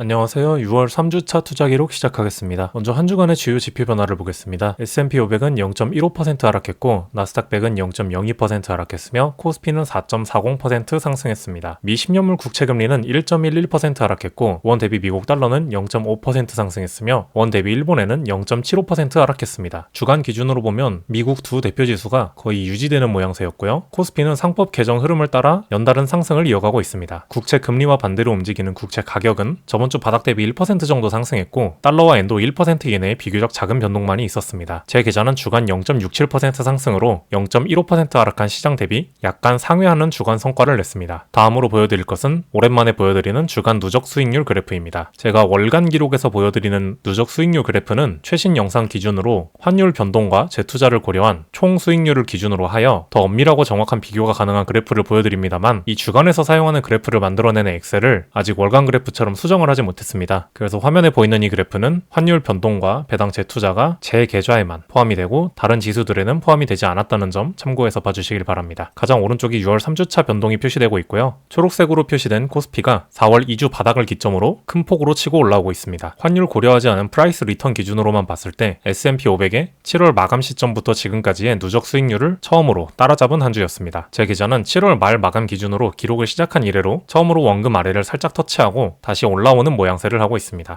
안녕하세요. 6월 3주차 투자 기록 시작하겠습니다. 먼저 한 주간의 주요 지표 변화를 보겠습니다. S&P 500은 0.15% 하락했고 나스닥 100은 0.02% 하락했으며 코스피는 4.40% 상승했습니다. 미 10년물 국채 금리는 1.11% 하락했고 원 대비 미국 달러는 0.5% 상승했으며 원 대비 일본에는 0.75% 하락했습니다. 주간 기준으로 보면 미국 두 대표 지수가 거의 유지되는 모양새였고요. 코스피는 상법 개정 흐름을 따라 연달은 상승을 이어가고 있습니다. 국채 금리와 반대로 움직이는 국채 가격은 저번 주 바닥 대비 1% 정도 상승했고 달러와 엔도 1% 이내의 비교적 작은 변동만이 있었습니다. 제 계좌는 주간 0.67% 상승으로 0.15% 하락한 시장 대비 약간 상회하는 주간 성과를 냈습니다. 다음으로 보여드릴 것은 오랜만에 보여드리는 주간 누적 수익률 그래프입니다. 제가 월간 기록에서 보여드리는 누적 수익률 그래프는 최신 영상 기준으로 환율 변동과 재투자를 고려한 총 수익률을 기준으로 하여 더 엄밀하고 정확한 비교가 가능한 그래프를 보여드립니다만 이 주간에서 사용하는 그래프를 만들어내는 엑셀을 아직 월간 그래프처럼 수정을 하지 못했습니다. 그래서 화면에 보이는 이 그래프는 환율 변동과 배당 재투자가 제 계좌에만 포함이 되고 다른 지수들에는 포함이 되지 않았다는 점 참고해서 봐주시길 바랍니다. 가장 오른쪽이 6월 3주차 변동이 표시되고 있고요. 초록색으로 표시된 코스피가 4월 2주 바닥을 기점으로 큰 폭으로 치고 올라오고 있습니다. 환율 고려하지 않은 프라이스 리턴 기준으로만 봤을 때 S&P 500의 7월 마감 시점부터 지금까지의 누적 수익률을 처음으로 따라잡은 한 주였습니다. 제 계좌는 7월 말 마감 기준으로 기록을 시작한 이래로 처음으로 원금 아래를 살짝 터치하고 다시 올라오는 모양새를 하고 있습니다.